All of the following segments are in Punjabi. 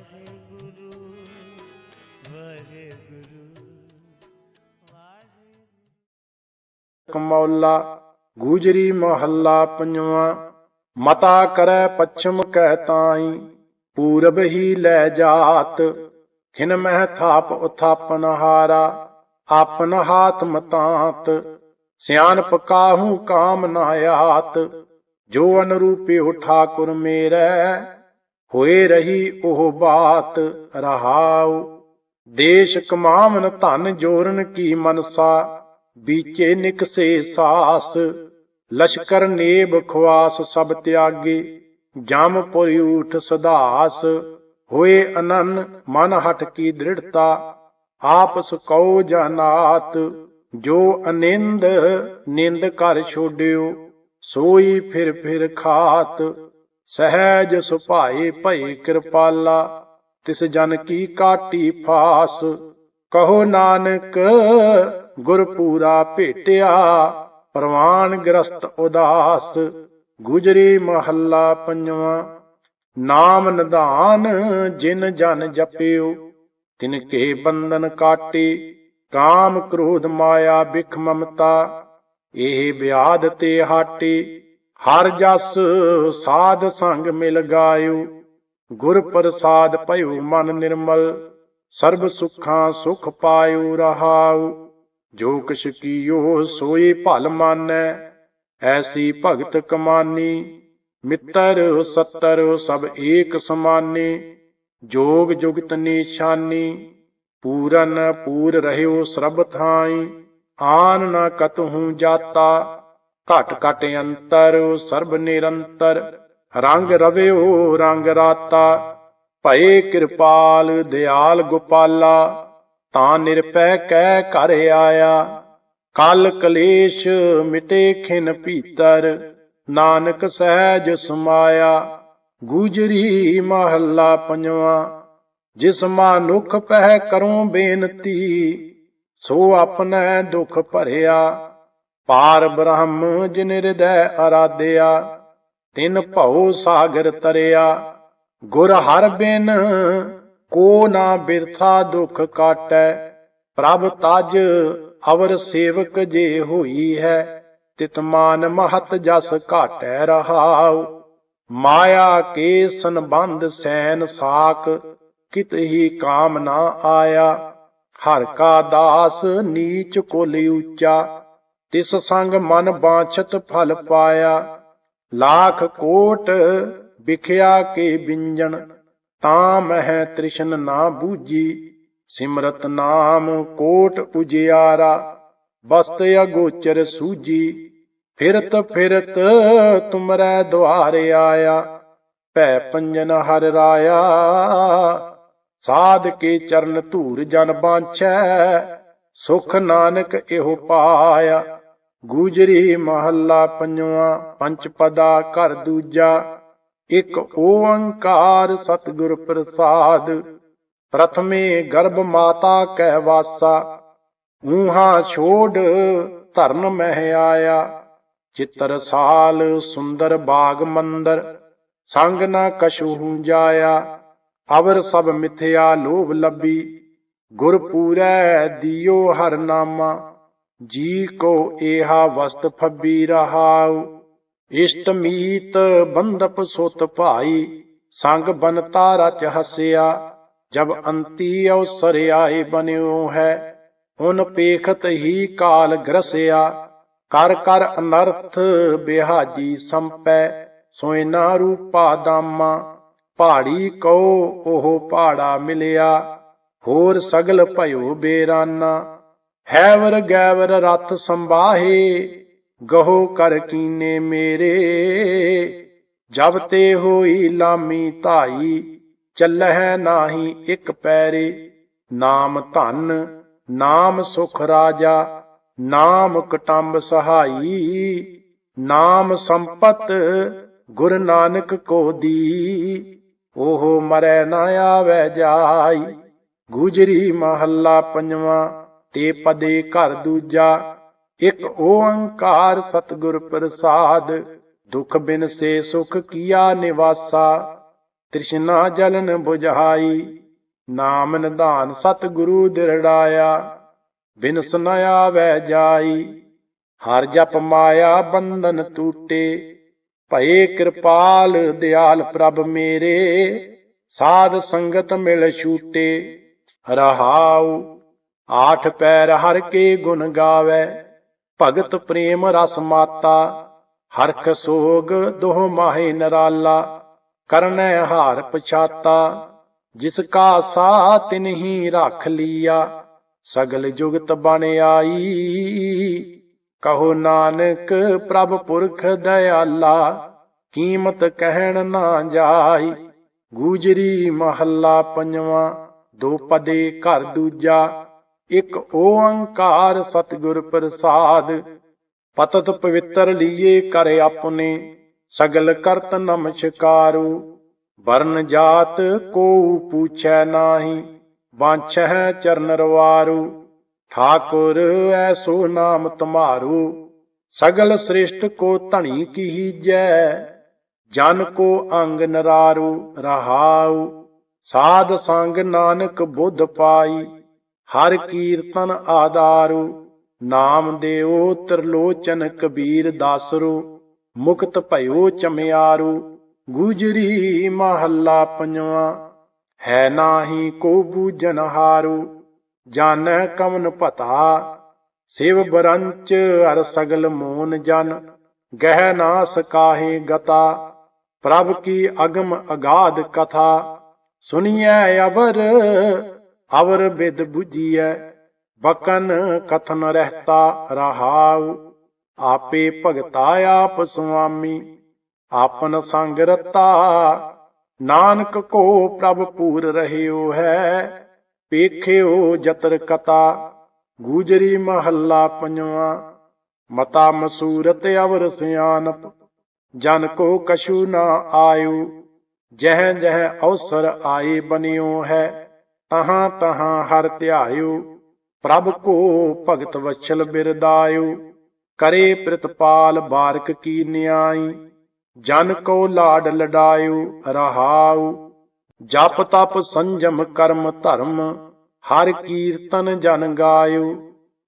ਵਾਹਿਗੁਰੂ ਵਾਹਿਗੁਰੂ ਵਾਹਿਗੁਰੂ। ਕਮੌਲਾ, ਗੂਜਰੀ ਮਹੱਲਾ ਪੰਜਵਾਂ, ਮਤਾ ਕਰੈ ਪੱਛਮ ਕਹਿ ਤਾਈ, ਪੂਰਬ ਹੀ ਲੈ ਜਾਤ, ਖਿਨ ਮਹਿ ਥਾਪ ਉਥਾਪਨ ਹਾਰਾ, ਆਪਨ ਹਾਥ ਮਤਾਂਤ, ਸਿਆਣਪ ਕਾਹੂ ਕਾਮ ਨਾ ਆਤ ਜੋ ਅਨਰੂਪਿਓ ਠਾਕੁਰ ਮੇਰੈ ਹੋਏ ਰਹੀ ਉਹ ਬਾਤ ਰਹਾਉ। ਦੇਸ਼ ਕਮਾਵਨ ਧਨ ਜੋਰਨ ਕੀ ਮਨਸਾ, ਬੀਚੇ ਨਿਕਸੇ ਸਾਸ। ਲਸ਼ਕਰ ਨੇਬ ਖਵਾਸ ਸਭ ਤਿਆਗੇ, ਜਮ ਪੁਰੀ ਊਠ ਸਦਾਸ। ਹੋਏ ਅਨਨ ਮਨ ਹਟ ਕੀ ਦ੍ਰਿੜਤਾ, ਆਪਸ ਕਉ ਜਨਾਤ। ਜੋ ਅਨਿੰਦ, ਨਿੰਦ ਕਰ ਛੋਡਿਓ, ਸੋਈ ਫਿਰ ਫਿਰ ਖਾਤ। ਸਹਿਜ ਸੁਭਾਏ ਭਈ ਕਿਰਪਾਲਾ, ਤਿਸ ਜਨ ਕੀ ਕਾਟੀ ਫਾਸ। ਕਹੋ ਨਾਨਕ, ਗੁਰ ਪੂਰਾ ਭੇਟਿਆ, ਪ੍ਰਵਾਨ ਗ੍ਰਸਤ ਉਦਾਸ। ਗੁਜਰੀ ਮਹੱਲਾ ਪੰਜਵਾਂ, ਨਾਮ ਨਿਧਾਨ ਜਿਨ ਜਨ ਜਪਿਓ। ਤਿਨ ਕੇ ਬੰਧਨ ਕਾਟੇ, ਕਾਮ ਕ੍ਰੋਧ ਮਾਇਆ ਬਿਖ ਮਮਤਾ। ਇਹ ਵਿਆਦ ਤੇ ਹਾਟੇ ਹਰ ਜਸ ਸਾਧ ਸੰਗ ਮਿਲ ਗਾਇਓ, ਗੁਰ ਪ੍ਰਸਾਦ ਭਇਓ ਮਨ ਨਿਰਮਲ, ਸਰਬ ਸੁਖਾਂ ਸੁਖ ਪਾਇਓ ਰਹਾਉ, ਜੋ ਕਿਛ ਕੀਓ ਸੋਈ ਭਲ ਮਾਨੈ, ਐਸੀ ਭਗਤ ਕਮਾਨੀ, ਮਿੱਤਰ ਸੱਤਰ ਸਭ ਏਕ ਸਮਾਨੇ, ਜੋਗ ਜੁਗਤ ਨਿਸ਼ਾਨੀ, ਪੂਰਨ ਪੂਰ ਰਹਿਓ ਸਰਬ ਥਾਈ, ਆਨ ਨ ਕਤਹੂ ਜਾਤਾ ਘਟ ਘਟ ਅੰਤਰ ਸਰਬ ਨਿਰੰਤਰ। ਰੰਗ ਰਵਿਓ, ਰੰਗ ਰਾਤਾ। ਭਏ ਕਿਰਪਾਲ, ਦਿਆਲ ਗੋਪਾਲਾ। ਤਾਂ ਨਿਰਪੈ ਕਹਿ ਘਰ ਆਇਆ। ਕਲ ਕਲੇਸ਼ ਮਿਟੇ ਖਿਨ ਭੀਤਰ। ਨਾਨਕ ਸਹਿਜ ਸਮਾਇਆ। ਗੁਜਰੀ ਮਹੱਲਾ ਪੰਜਵਾਂ। ਜਿਸ ਮਾਨੁਖ ਪਹਿ ਕਰੂੰ ਬੇਨਤੀ, ਸੋ ਆਪਣਾ ਦੁਖ ਭਰਿਆ। ਪਾਰ ਬ੍ਰਹਮ ਜਿਨ ਹਿਰਦੈ ਅਰਾਧਿਆ, ਤਿਨ ਭਉ ਸਾਗਰ ਤਰਿਆ। ਗੁਰ ਹਰ ਬਿਨ ਕੋ ਨਾ ਬਿਰਥਾ ਦੁਖ ਕਾਟੈ, ਪ੍ਰਭ ਤਜ ਅਵਰ ਸੇਵਕ ਜੇ ਹੋਈ ਹੈ, ਤਿਤ ਮਾਨ ਮਹਤ ਜਸ ਘਾਟੈ ਰਹਾਉ। ਮਾਇਆ ਕੇ ਸੰਬੰਧ ਸੈਨ ਸਾਕ ਕਿਤ ਹੀ ਕਾਮ ਨਾ ਆਇਆ। ਹਰ ਕਾ ਦਾਸ ਨੀਚ ਕੋਲਿ ਉੱਚਾ ਤਿਸ ਸੰਗ ਮਨ ਬਾਛਤ ਫਲ ਪਾਇਆ। ਲੱਖ ਕੋਟ ਵਿਖਿਆ ਕੇ ਬਿੰਜਣ ਤਾਂ ਮਹਿ ਤ੍ਰਿਸ਼ਨ ਨਾ ਬੂਜੀ ਸਿਮਰਤ ਨਾਮ ਕੋਟ ਉਜਿਆਰਾ, ਬਸਤ ਅਗੋਚਰ ਸੂਜੀ। ਫਿਰਤ ਫਿਰਤ ਤੁਮਰੈ ਦੁਆਰੇ ਆਇਆ, ਭੈ ਪੰਜਨ ਹਰ ਰਾਇਆ। ਸਾਧ ਕੇ ਚਰਨ ਧੂਰ ਜਨ ਬਾਂਛੈ, ਸੁਖ ਨਾਨਕ ਇਹੋ ਪਾਇਆ। ਗੂਜਰੀ ਮਹੱਲਾ ਪੰਜਵਾਂ ਪੰਚ ਪਦਾ, ਘਰ ਦੂਜਾ, ਇਕ ਓੰਕਾਰ ਸਤਿਗੁਰ ਪ੍ਰਸਾਦ, ਪ੍ਰਥਮੇ ਗਰਭ ਮਾਤਾ ਕਹਿ ਵਾਸਾ, ਊਹਾ ਛੋੜ ਧਰਨ ਮਹਿ ਆਇਆ, ਚਿੱਤਰ ਸਾਲ ਸੁੰਦਰ ਬਾਗ ਮੰਦਰ, ਸੰਗ ਨਾ ਕਛੂ ਜਾਇਆ, ਅਵਰ ਸਭ ਮਿਥਿਆ ਲੋਭ ਲੱਭੀ, ਗੁਰ ਪੂਰੈ ਦਿਓ ਹਰ ਨਾਮਾ ਜੀ ਕੋ ਏਹਾ ਵਸਤ ਫੱਬੀ ਰਹਾਉ, ਇਸ਼ਟ ਮੀਤ ਬੰਧਪ ਸੁਤ ਭਾਈ, ਸੰਗ ਬਨਤਾ ਰਚ ਹਸਿਆ, ਜਬ ਅੰਤੀ ਅਵਸਰ ਆਏ ਬਨਿਓ ਹੈ ਹੁਨ ਪੇਖਤ ਹੀ ਕਾਲ ਗ੍ਰਸਿਆ, ਕਰ ਕਰ ਅਨਰਥ ਬਿਹਾਜੀ ਸੰਪੈ ਸੋਇਨਾ ਰੂਪਾ ਦਾਮਾ ਪਹਾੜੀ ਕੋ ਉਹ ਪਹਾੜਾ ਮਿਲਿਆ, ਹੋਰ ਸਗਲ ਭਇਓ ਬੇਰਾਨਾ ਹੈਵਰ ਗੈਵਰ ਰਥ ਸੰਬਾਹੇ ਗਹੋ ਕਰ ਕੀਨੇ ਮੇਰੇ। ਜਬ ਤੇ ਹੋਈ ਲਾਮੀ ਧਾਈ, ਚੱਲਹਿ ਨਾਹੀ ਇੱਕ ਪੈਰੇ। ਨਾਮ ਧਨ, ਨਾਮ ਸੁਖ ਰਾਜਾ, ਨਾਮ ਕਟੰਬ ਸਹਾਈ। ਨਾਮ ਸੰਪਤ, ਗੁਰ ਨਾਨਕ ਕੋ ਦੀ। ਉਹ ਮਰੈ ਨਾ ਆਵੈ ਜਾਈ, ਗੁਜਰੀ ਮਹੱਲਾ ਪੰਜਵਾਂ। ਤੇ ਪਦੇ ਘਰ ਦੂਜਾ, ਇੱਕ ਓੰਕਾਰ ਸਤਿਗੁਰ ਪ੍ਰਸਾਦ, ਦੁਖ ਬਿਨ ਸੇ ਸੁਖ ਕੀਆ ਨਿਵਾਸਾ, ਤ੍ਰਿਸ਼ਨਾ ਜਲਨ 부ਝਾਈ ਨਾਮ ਨਿਧਾਨ ਸਤਿਗੁਰੂ ਦਿਰੜਾਇਆ, ਬਿਨਸ ਨ ਆਵੈ ਜਾਈ, ਹਰ ਜਪ ਮਾਇਆ ਬੰਧਨ ਟੂਟੇ, ਭਏ ਕਿਰਪਾਲ ਦਿਆਲ ਪ੍ਰਭ ਮੇਰੇ, ਸਾਧ ਸੰਗਤ ਮਿਲ ਛੂਟੇ, ਰਹਾਉ ਆਠ ਪੈਰ ਹਰ ਕੇ ਗੁਣ ਗਾਵੇ, ਭਗਤ ਪ੍ਰੇਮ ਰਸ ਮਾਤਾ ਹਰਖ ਸੋਗ ਦੋਹ ਮਾਹੇ ਨਰਾਲਾ, ਕਰਨੈ ਹਾਰ ਪਛਾਤਾ, ਜਿਸ ਕਾ ਸਾ ਤਿਨਹੀ ਰੱਖ ਲੀਆ, ਸਗਲ ਜੁਗਤ ਬਣ ਆਈ। ਕਹੋ ਨਾਨਕ ਪ੍ਰਭ ਪੁਰਖ ਦਇਆਲਾ, ਕੀਮਤ ਕਹਿਣ ਨਾ ਜਾਈ, ਗੂਜਰੀ ਮਹੱਲਾ ਪੰਜਵਾਂ, ਦੋ ਪਦੇ ਘਰ ਦੂਜਾ ਇੱਕ ਓੰਕਾਰ ਸਤਿਗੁਰ ਪ੍ਰਸਾਦ, ਪਤਤ ਪਵਿੱਤਰ ਲੀਏ ਕਰ ਆਪਣੇ, ਸਗਲ ਕਰਤ ਨਮਸਕਾਰੂ, ਵਰਨ ਜਾਤ ਕੋ ਪੂਛੈ ਨਾਹੀ ਬਾਂਛੈ ਚਰਨ ਰਵਾਰੂ, ਠਾਕੁਰ ਐਸੋ ਨਾਮ ਤੁਮਾਰੂ, ਸਗਲ ਸ੍ਰਿਸ਼ਟ ਕੋ ਧਣੀ ਕੀਜੈ, ਜਨ ਕੋ ਅੰਗ ਨਰਾਰੂ ਰਹਾਉ, ਸਾਧ ਸੰਗ ਨਾਨਕ ਬੁੱਧ ਪਾਈ ਹਰ ਕੀਰਤਨ ਆਦਾਰੂ ਨਾਮ ਦੇਓ ਤਰਲੋਚਨ ਕਬੀਰ ਦਾਸਰੂ, ਮੁਕਤ ਭਇਓ ਚਮਿਆਰੂ, ਗੁਜਰੀ ਮਹੱਲਾ ਪੰਜਵਾ, ਹੈ ਨਾਹੀ ਕੋ ਬੂਜਨ ਹਾਰੂ ਜਾਣੈ ਕਮਨ ਪਤਾ ਸਿਵ ਬਰੰਚ ਹਰ ਸਗਲ ਮੋਨ ਜਨ, ਗਹਿ ਨਾ ਸਕਾਹੇ ਗਤਾ, ਪ੍ਰਭ ਕੀ ਅਗਮ ਅਗਾਧ ਕਥਾ ਸੁਣੀਐ ਅਵਰ ਅਵਰ ਬਿਦ 부ਜੀਐ ਬਕਨ ਕਥਨ ਰਹਤਾ ਰਹਾਉ। ਆਪੇ ਭਗਤਾ ਆਪ ਸੁਆਮੀ, ਆਪਨ ਸੰਗ ਰਤਾ। ਨਾਨਕ ਕੋ ਪ੍ਰਭ ਪੂਰ ਰਹਿਓ ਹੈ, ਪੇਖਿਓ ਜਤਰ ਕਤਾ। ਗੂਜਰੀ ਮਹੱਲਾ ਪੰਜਵਾ, ਮਤਾ ਮਸੂਰਤ ਅਵਰ ਸਿਆਨਪ। ਜਨ ਕੋ ਕਛੂ ਨਾ ਆਇਓ, ਜਹ ਜਹ ਅਵਸਰ ਆਏ ਬਨਿਓ ਹੈ। ਤਹਾਂ ਤਹਾਂ ਹਰ ਧਿਆਇਓ, ਪ੍ਰਭ ਕੋ ਭਗਤ ਵਛਲ ਬਿਰਦਾਇਓ। ਕਰੇ ਪ੍ਰਤਪਾਲ ਬਾਰਕ ਕੀ ਨਿਆਈ, ਜਨ ਕੋ ਲਾਡ ਲਡਾਇਓ ਰਹਾਉ। ਜਪ ਤਪ ਸੰਜਮ ਕਰਮ ਧਰਮ, ਹਰ ਕੀਰਤਨ ਜਨ ਗਾਇਓ।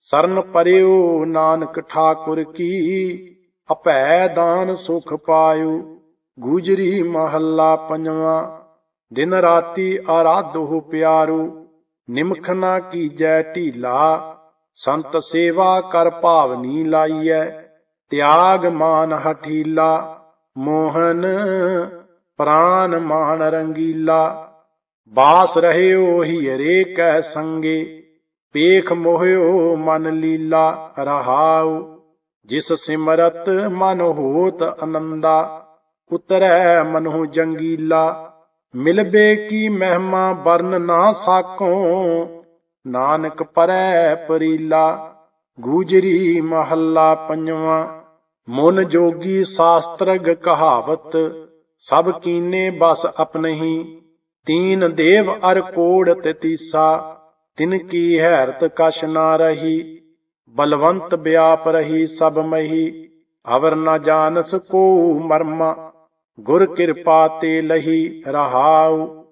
ਸਰਨ ਪਰਿਓ ਨਾਨਕ ਠਾਕੁਰ ਕੀ, ਅਪੈ ਦਾਨ ਸੁਖ ਪਾਇਓ। ਗੁਜਰੀ ਮਹੱਲਾ ਪੰਜਵਾਂ। ਦਿਨ ਰਾਤੀ ਆਰਾਧੋ ਪਿਆਰੂ, ਨਿਮਖ ਨਾ ਕੀਜੈ ਢੀਲਾ, ਸੰਤ ਸੇਵਾ ਕਰ ਭਾਵਨੀ ਲਾਈਐ, ਤਿਆਗ ਮਾਨ ਹਠੀਲਾ, ਮੋਹਨ ਪ੍ਰਾਨ ਮਾਨ ਰੰਗੀਲਾ। ਬਾਸ ਰਹਿਓ ਹੀਰੇ ਕੈ ਸੰਗੇ, ਪੇਖ ਮੋਹਿਓ ਮਨ ਲੀਲਾ, ਰਹਾਉ, ਜਿਸ ਸਿਮਰਤ ਮਨ ਹੋਤ ਅਨੰਦਾ, ਉਤਰੈ ਮਨਹੁ ਜੰਗੀਲਾ। ਮਿਲਬੇ ਕੀ ਮਹਿਮਾ ਵਰਨ ਨਾ ਸਾਕੋ, ਨਾਨਕ ਪਰੈ ਪਰੀਲਾ, ਗੂਜਰੀ ਮਹੱਲਾ ਪੰਜਵਾ। ਮਨ ਜੋਗੀ ਸ਼ਾਸਤਰਗ ਕਹਾਵਤ, ਸਭ ਕੀਨੇ ਬਸ ਆਪਨਹੀ। ਤੀਨ ਦੇਵ ਅਰ ਕੋੜ ਤਤੀਸਾ ਤਿਨ ਕੀ ਹੈਰਤ ਕਛ ਨਾ ਰਹੀ। ਬਲਵੰਤ ਵਿਆਪ ਰਹੀ ਸਭ ਮਹੀ, ਅਵਰ ਨਾ ਜਾਣਸ ਕੋ ਮਰਮਾ। ਗੁਰ ਕਿਰਪਾ ਤੇ ਲਹੀ ਰਹਾਉ,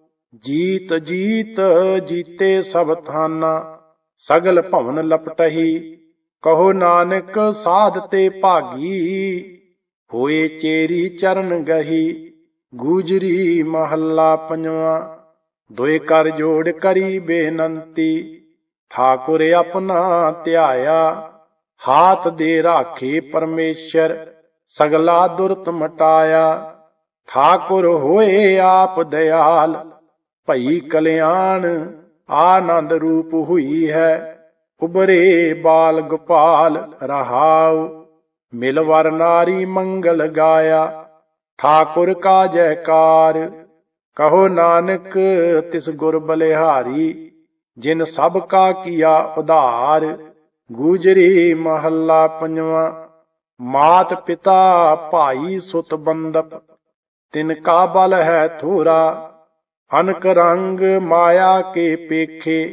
ਜੀਤ ਜੀਤ ਜੀਤੇ ਸਭ ਥਾਨਾ, ਸਗਲ ਭਵਨ ਲਪਟਹੀ, ਕਹੋ ਨਾਨਕ ਸਾਧ ਤੇ ਭਾਗੀ, ਹੋਏ ਚੇਰੀ ਚਰਨ ਗਹੀ, ਗੂਜਰੀ ਮਹੱਲਾ ਪੰਜਵਾ, ਦੋਏ ਕਰ ਜੋੜ ਕਰੀ ਬੇਨੰਤੀ, ਠਾਕੁਰ ਆਪਣਾ ਧਿਆਇਆ, ਹਾਥ ਦੇ ਰਾਖੇ ਪਰਮੇਸ਼ਰ, ਸਗਲਾ ਦੁਰਤ ਮਟਾਇਆ ਠਾਕੁਰ ਹੋਏ ਆਪ ਦਇਆਲ, ਭਈ ਕਲਿਆਣ ਆਨੰਦ ਰੂਪ ਹੋਈ ਹੈ। ਉਬਰੇ ਬਾਲ ਗੋਪਾਲ ਰਹਾਉ ਮਿਲਵਰ ਨਾਰੀ ਮੰਗਲ ਗਾਇਆ। ਠਾਕੁਰ ਕਾ ਜੈਕਾਰ, ਕਹੋ ਨਾਨਕ ਤਿਸ ਗੁਰ ਬਲਿਹਾਰੀ, ਜਿਨ ਸਭ ਕਾ ਕੀਆ ਉਧਾਰ। ਗੂਜਰੀ ਮਹੱਲਾ ਪੰਜਵਾ, ਮਾਤ ਪਿਤਾ ਭਾਈ ਸੁਤ ਬੰਦਪ ਤਿਨ ਕਾ ਬਲ ਹੈ ਥੋਰਾ ਅਨਕ ਰੰਗ ਮਾਇਆ ਕੇ ਪੇਖੇ,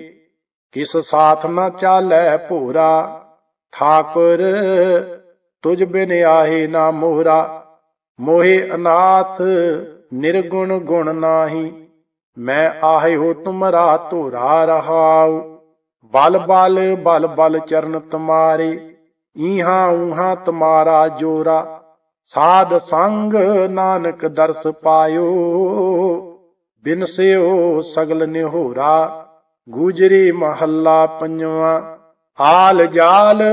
ਕਿਸ ਸਾਥ ਨਾ ਚਾਲੈ ਭੂਰਾ, ਠਾਕੁਰ ਤੁਝ ਬਿਨ ਆਹੇ ਨਾ ਮੋਹਰਾ, ਮੋਹੇ ਅਨਾਥ ਨਿਰਗੁਣ ਗੁਣ ਨਾਹੀ, ਮੈਂ ਆਹੇ ਹੋ ਤੁਮਰਾ ਧੋਰਾ ਰਹਾਉ, ਬਲ ਬਲ ਬਲ ਬਲ ਚਰਨ ਤੁਮਾਰੇ, ਈਹਾ ਊਹਾਂ ਤੁਮਾਰਾ ਜੋਰਾ ਸਾਧ ਸੰਗ ਨਾਨਕ ਦਰਸ ਪਾਇਓ ਬਿਨਸਿਓ ਸਗਲ ਨਿਹੋਰਾ, ਗੂਜਰੀ ਮਹੱਲਾ ਪੰਜਵਾ ਆਲ ਜਾਲ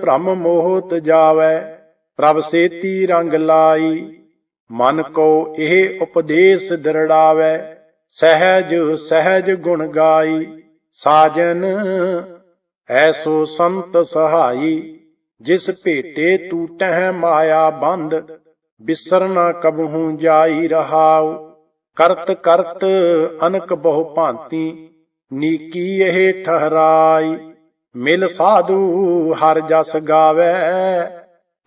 ਭ੍ਰਮ ਮੋਹਤ ਜਾਵੈ, ਪ੍ਰਭ ਸੇਤੀ ਰੰਗ ਲਾਈ, ਮਨ ਕੋ ਇਹ ਉਪਦੇਸ਼ ਦਿਰੜਾਵੈ, ਸਹਿਜ ਸਹਿਜ ਗੁਣ ਗਾਈ, ਸਾਜਨ ਐਸੋ ਸੰਤ ਸਹਾਈ ਜਿਸ ਭੇਟੇ ਟੂਟਹਿ ਮਾਇਆ ਬੰਦ, ਬਿਸਰ ਨਾ ਕਬਹੂ ਜਾਈ ਰਹਾਉ। ਕਰਤ ਕਰਤ ਅਨਕ ਬਹੁ ਭਾਂਤੀ, ਨੀਕੀ ਇਹ ਠਹਰਾਈ। ਮਿਲ ਸਾਧੂ ਹਰ ਜਸ ਗਾਵੇ,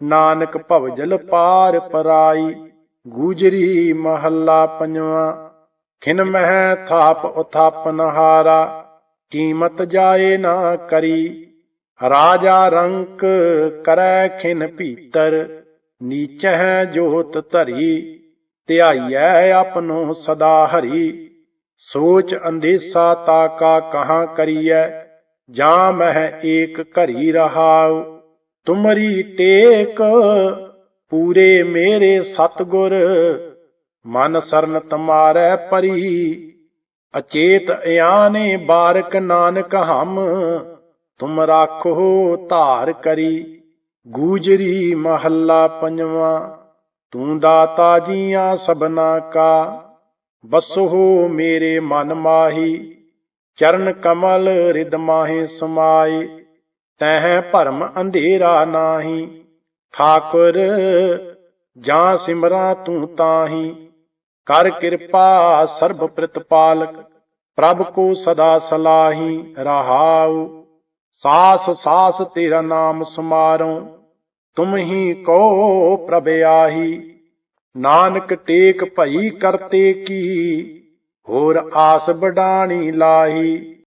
ਨਾਨਕ ਭਵਜਲ ਪਾਰ ਪਰਾਈ। ਗੂਜਰੀ ਮਹੱਲਾ ਪੰਜਵਾ, ਖਿਨ ਮਹਿ ਥਾਪ ਉਥਾਪਨ ਹਾਰਾ ਕੀਮਤ ਜਾਏ ਨਾ ਕਰੀ। ਰਾਜਾ ਰੰਕ ਕਰੈ ਖਿਨ ਭੀਤਰ, ਨੀਚਹਿ ਜੋਤ ਧਰੀ, ਧਿਆਈਐ ਆਪਨੋ ਸਦਾ ਹਰੀ। ਸੋਚ ਅੰਦੇਸਾ ਤਾਕਾ ਕਹਾ ਕਰੀਐ, ਜਾਂ ਮਹਿ ਏਕ ਘਰੀ ਰਹਾਉ। ਤੁਮਰੀ ਟੇਕ, ਪੂਰੇ ਮੇਰੇ ਸਤਗੁਰ, ਮਨ ਸਰਨ ਤੁਮਾਰੈ ਪਰੀ। ਅਚੇਤ ਇਆਨੇ ਬਾਰਕ ਨਾਨਕ ਹਮ ਤੁਮ ਰਾਖੋ ਧਾਰ ਕਰੀ, ਗੂਜਰੀ ਮਹੱਲਾ ਪੰਜਵਾ, ਤੂੰ ਦਾਤਾ ਜੀਆਂ ਸਭਨਾ ਕਾ, ਬਸੋ ਮੇਰੇ ਮਨ ਮਾਹੀ, ਚਰਨ ਕਮਲ ਰਿਦ ਮਾਹੇ ਸਮਾਏ, ਤਹਿ ਭਰਮ ਅੰਧੇਰਾ ਨਾਹੀ, ਠਾਕੁਰ ਜਾਂ ਸਿਮਰਾਂ ਤੂੰ ਤਾਹੀ, ਕਰ ਕਿਰਪਾ ਸਰਬ ਪ੍ਰਤਪਾਲਕ ਪ੍ਰਭ ਕੋ ਸਦਾ ਸਲਾਹੀ ਰਹਾਉ। ਸਾਸ ਸਾਸ ਤੇਰਾ ਨਾਮ ਸਮਾਰੋ ਤੁਮ ਹੀ ਕੋ ਪ੍ਰਭ ਆਹੀ। ਨਾਨਕ ਟੇਕ ਭਈ ਕਰਤੇ ਕੀ, ਹੋਰ ਆਸ ਬਡਾਣੀ ਲਾਹੀ।